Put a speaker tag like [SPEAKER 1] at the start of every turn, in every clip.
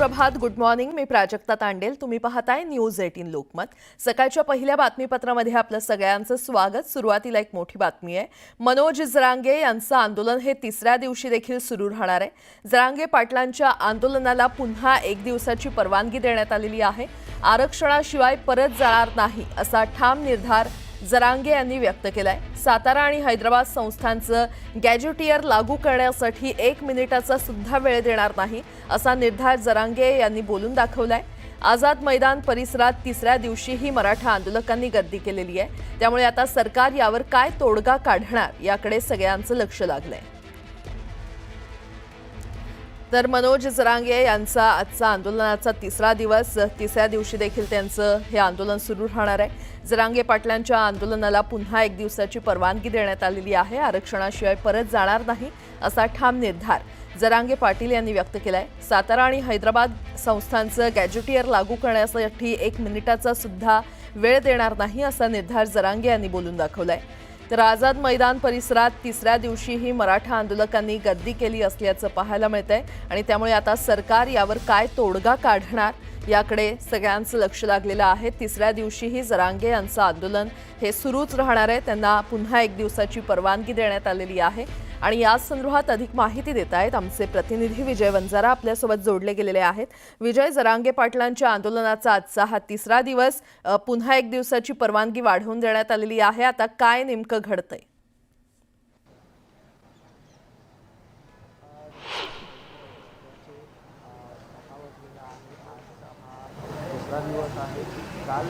[SPEAKER 1] सुप्रभात good morning मी प्राजक्ता तांडेल. तुम्ही पाहताय न्यूज एटीन लोकमत. सकाळच्या पहिल्या बातमीपत्रामध्ये आपलं सगळ्यांचं स्वागत. सुरुवातीला एक मोठी बातमी आहे. मनोज जरांगे यांचं आंदोलन हे तिसऱ्या दिवशी देखील सुरू राहणार आहे. जरांगे पाटलांच्या आंदोलनाला पुन्हा एक दिवसाची परवानगी देण्यात आलेली आहे. आरक्षणाशिवाय परत जाणार नाही असा ठाम निर्धार जरांगे यांनी व्यक्त केलाय. सातारा आणि हैदराबाद संस्थांचं गॅजेटियर लागू करण्यासाठी एक मिनिटाचा सुद्धा वेळ देणार नाही असा निर्धार जरांगे यांनी बोलून दाखवलाय. आझाद मैदान परिसरात तिसऱ्या दिवशीही मराठा आंदोलकांनी गर्दी केलेली आहे. त्यामुळे आता सरकार यावर काय तोडगा काढणार याकडे सगळ्यांचं लक्ष लागलंय. तर मनोज जरांगे यांचा आजचा आंदोलनाचा तिसरा दिवस तिसऱ्या दिवशी देखील त्यांचं हे आंदोलन सुरू राहणार आहे. जरांगे पाटलांच्या आंदोलनाला पुन्हा एक दिवसाची परवानगी देण्यात आलेली आहे. आरक्षणाशिवाय परत जाणार नाही असा ठाम निर्धार जरांगे पाटील यांनी व्यक्त केलाय. सातारा आणि हैदराबाद संस्थांचं गॅजेटियर लागू करण्यासाठी एक मिनिटाचा सुद्धा वेळ देणार नाही असा निर्धार जरांगे यांनी बोलून दाखवलाय. तर आझाद मैदान परिसरात तिसऱ्या दिवशीही मराठा आंदोलकांनी गर्दी केली असल्याचं पाहायला मिळतंय. आणि त्यामुळे आता सरकार यावर काय तोडगा काढणार? याकडे सगळ्यांचं लक्ष लागलेलं आहे. तिसऱ्या दिवशीही जरांगे यांचं आंदोलन हे सुरूच राहणार आहे. त्यांना पुन्हा एक दिवसाची परवानगी देण्यात आलेली आहे. आणि या संदर्भात अधिक माहिती देत आहेत आमचे प्रतिनिधी विजय वंजारा आपल्यासोबत जोडले गेलेले आहेत. विजय जरांगे पाटलांच्या आंदोलनाचा आजचा हा तिसरा दिवस पुन्हा एक दिवसाची परवानगी वाढवून देण्यात आलेली आहे. आता काय नेमकं घडतंय?
[SPEAKER 2] दिवस आहे काल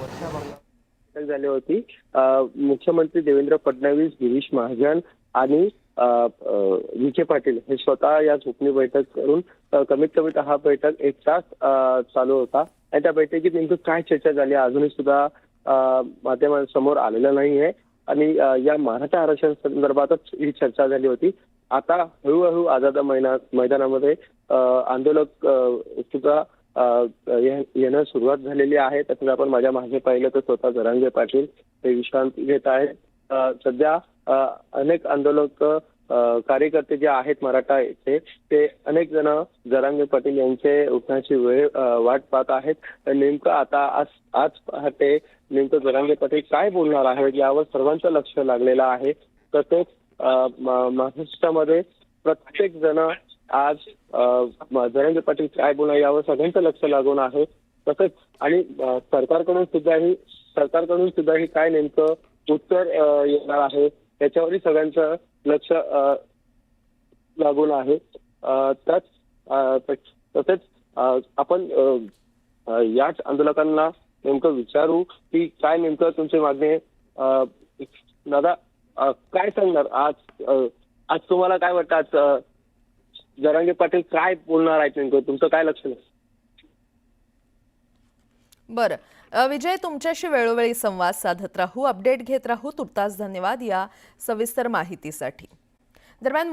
[SPEAKER 2] वर्षा बंगाल झाली होती. मुख्यमंत्री देवेंद्र फडणवीस गिरीश महाजन आणि विखे पाटील हे स्वतः या झोपणी बैठक करून कमीत कमी हा बैठक एक तास चालू होता. आणि त्या बैठकीत नेमकं काय चर्चा झाली अजूनही सुद्धा माध्यमांसमोर आलेलं नाही आहे आणि या मराठा आरक्षण संदर्भातच ही चर्चा झाली होती. आता हळूहळू आझाद मैना मैदानामध्ये आंदोलक सुद्धा येणं सुरुवात झालेली आहे. तसंच आपण माझ्या मागे पाहिलं तर स्वतः जरांगे पाटील हे विश्रांती घेत आहेत. सध्या अनेक आंदोलक कार्यकर्ते जे आहेत मराठा येथे ते अनेक जण जरांगे पाटील यांचे उठण्याची वेळ वाट पाहत आहेत. तर नेमकं आता आज आज पहाटे नेमकं जरांगे पाटील काय बोलणार आहेत यावर सर्वांचं लक्ष लागलेलं आहे. तसेच महाराष्ट्रामध्ये प्रत्येक जण आज धनंजय पाटील काय बोलणार यावर सगळ्यांचं लक्ष लागून आहे. तसंच आणि सरकारकडून सुद्धा ही सरकारकडून सुद्धा ही काय नेमकं उत्तर येणार आहे याच्यावरही सगळ्यांचं लक्ष लागून आहे. त्याच तसेच आपण याच आंदोलकांना नेमकं विचारू की काय नेमकं तुमची मागणी दादा काय सांगणार? आज आज तुम्हाला काय वाटतं? आज जरांगे पाटील काय बोलणार आहेत नेमकं? तुमचं काय लक्ष नाही
[SPEAKER 1] बरं. विजय तुमच्याशी वेळोवेळी संवाद साधत राहू अपडेट घेत राहू. तुर्तास धन्यवाद या सविस्तर माहितीसाठी. दरम्यान